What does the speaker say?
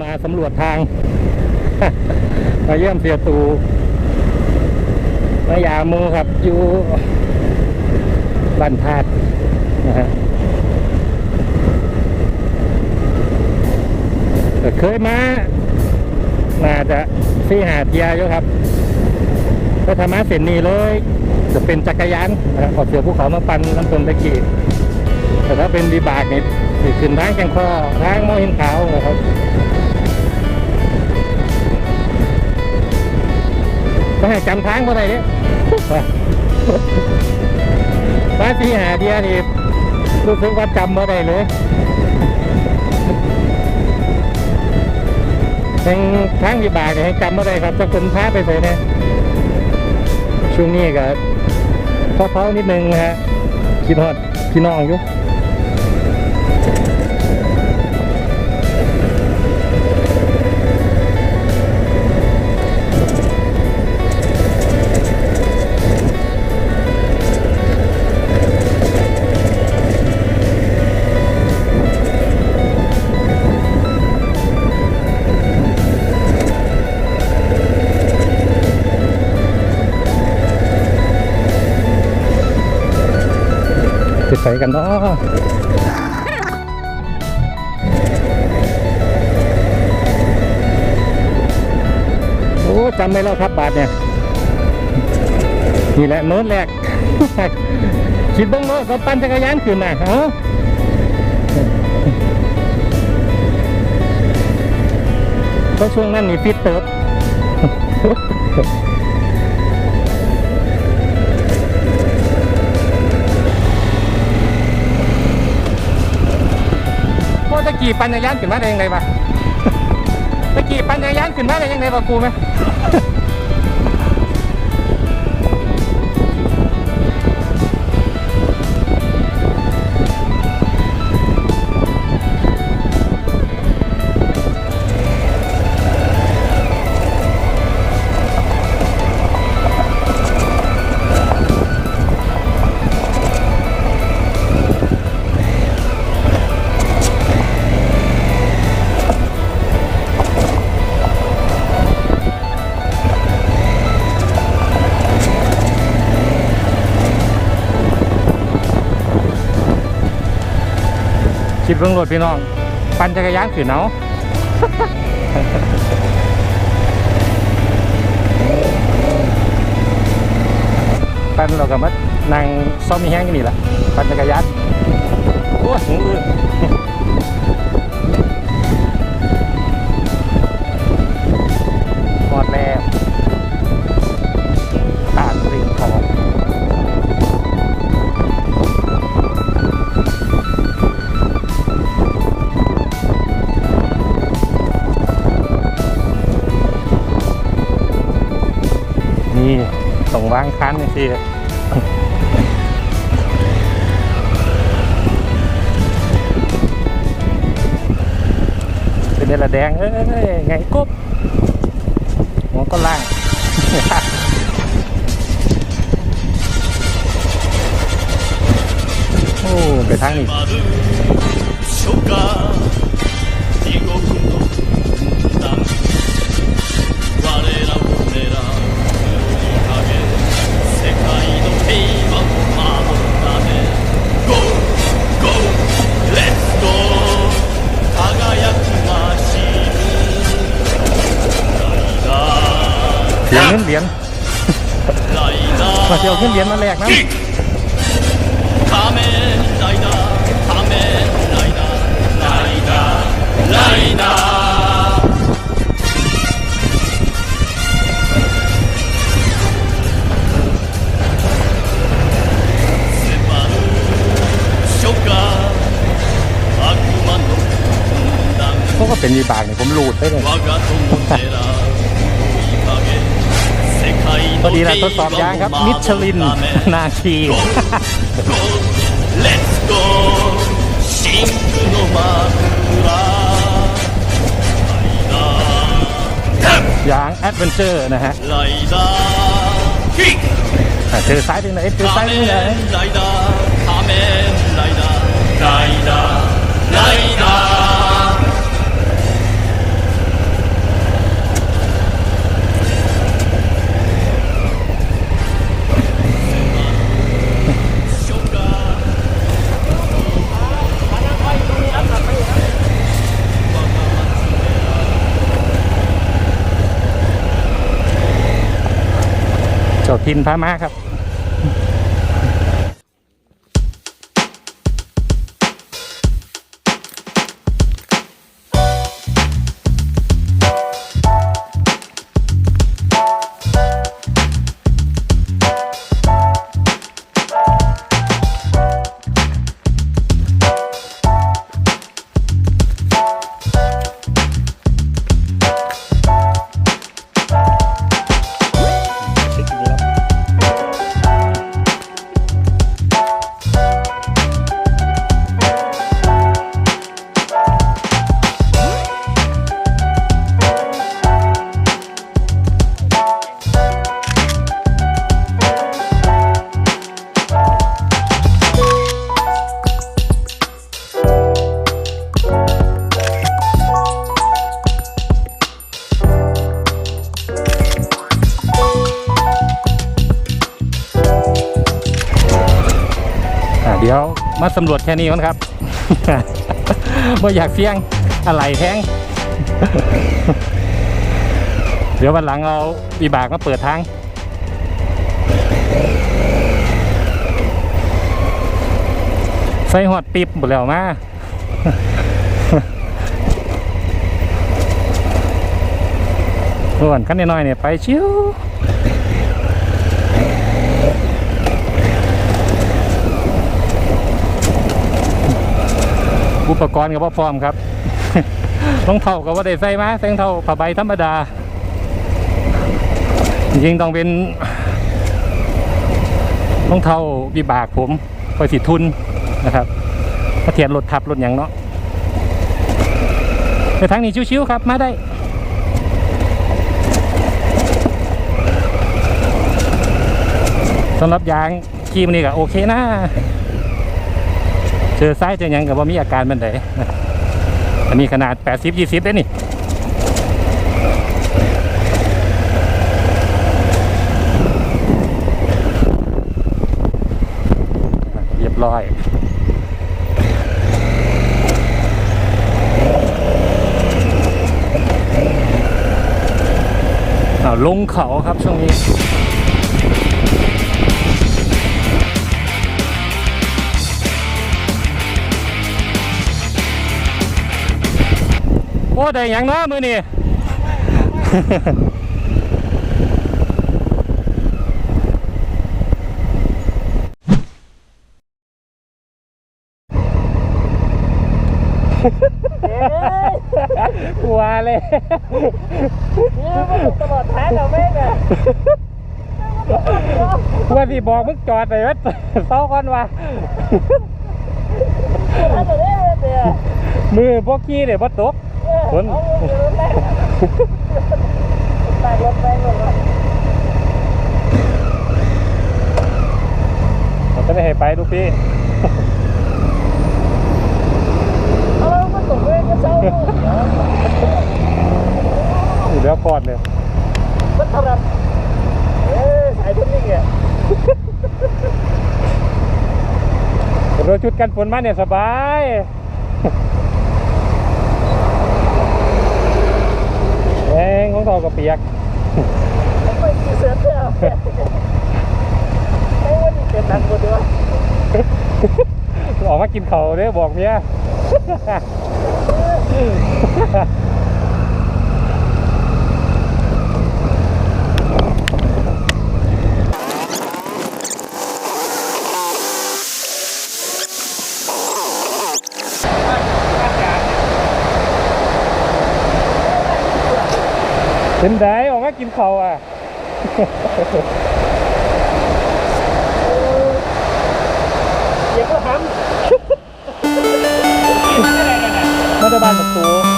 มาสำรวจทาง มาเยี่ยมเสียตูมายาโมครับ อยู่บ้านธาตุนะฮะเคยมาน่าจะสี่หาเทียอยู่ครับก็ธรรมะเส้นนี้เลย จะเป็นจักรยานนะครับขอเสือภูเขามาปันน้ำตนตะกี้แต่ถ้าเป็นดีบากนี่ขึ้นทางแกงข้อทางมอหินขาวนะครับ จำทางก็ได้เนี่ยมาที่หาเดียนี่รู้สึกว่าจำไม่ได้เลยแห่งทางวิบากนี่ให้จำไม่ได้ครับจะคนพาไปเลยเนี่ยช่วงนี้ก็เพาๆนิดนึงนะฮะคิดฮอดพี่น้องอยู่ ส่กันเนาะโอ้จำได้แล้วครับบาทเนี่ยนี่แหละโน้นแรกคิดบ้างโน้ตเขาปั่นจักรยานขึ้นน่ะเอ้าก็ช่วงนั้นนี่ฟิตเติบ ตะกี้ปัญญายานขึ้นมาได้ยังไงวะตะกี้ปัญญายานขึ้นมาได้ยังไงวะกูไหม คิดเบิ่งรถพี่น้อง ปั่นจักรยานขึ้นเอาปั่นเราก็มานั่งซ้อมมีแห้งกันนี่แหละปั่นจักรยานโอ้ยหูอื้อ ส่งวางคันนี่สิเป็นเดละแดงเอ้ยไงกุ๊บหัวก็ล่างโอ้ไปทางนี้ เดี๋ยวเงินเหรียญมาเที่ยวขึ้นเหรียญมาแลกนะเขาก็เป็นมีบากเนี่ยผมรูดได้เลย ตัวนี้นะทดสอบยางครับ มิชลิน นาคียางแอดเวนเจอร์นะฮะเจอซ้ายถึงไหนเจอซ้ายถึงไหน ทินพามาครับ อ่าเดี๋ยวมาสำรวจแค่นี้ก่อนครับ ไม่อยากเสี่ยงอะไรแท้ง เดี๋ยววันหลังเอาวีบากมาเปิดทางใส่หอดปิบหมดแล้วมาส่วนขั้นน้อยๆเนี่ยไปชิว อุปกรณ์กับว่าพร้อมครับรองเท้ากับว่าได้ใส่มาใส่รองเท้าผ้าใบธรรมดา จริงต้องเป็นรองเท้าบีบากผมคอยสิทุนนะครับถ้าเทียนรถทับรถอย่างเนาะแต่ทางนี้ชิวๆครับมาได้สำหรับยางคีมนี่ก็โอเคนะ เจอซ้ายเจอยังกับว่ามีอาการมันไดอันนี้ขนาด 80 20ได้นี่เรียบร้อยลงเขาครับช่วงนี้ อ้ได้หยังเนาะมือนี่กลัวเลยตลอดท้ายเราไม่เนี่ยว่าสิบอกมึงจอดไปวัดเศร้าก่อนว่ะถ้าจะได้เนี่ยมือพวกขี้เนี่ยบ่ตก ฝนเอาเงินแรกแตกรถแรงหมดเลยผมจะไม่ให้ไปลูกพี่เอาแล้วมันตกเลยก็เช่าอยู่แล้วพอดเลยมันทำแบบเอ้ยสายทุนนี่ไงรถชุดกันฝนมาเนี่ยสบายแองขอก็เปียกมันไม่กี่เสื้อเที่ยวไม่ว่าจะเป็นนักบดดเลยออกมากินเขาวเด้อบอกเมีย เป็นไดออกมากินเขาวอะเดี๋ยวก็ทำมาได้บ้านประตู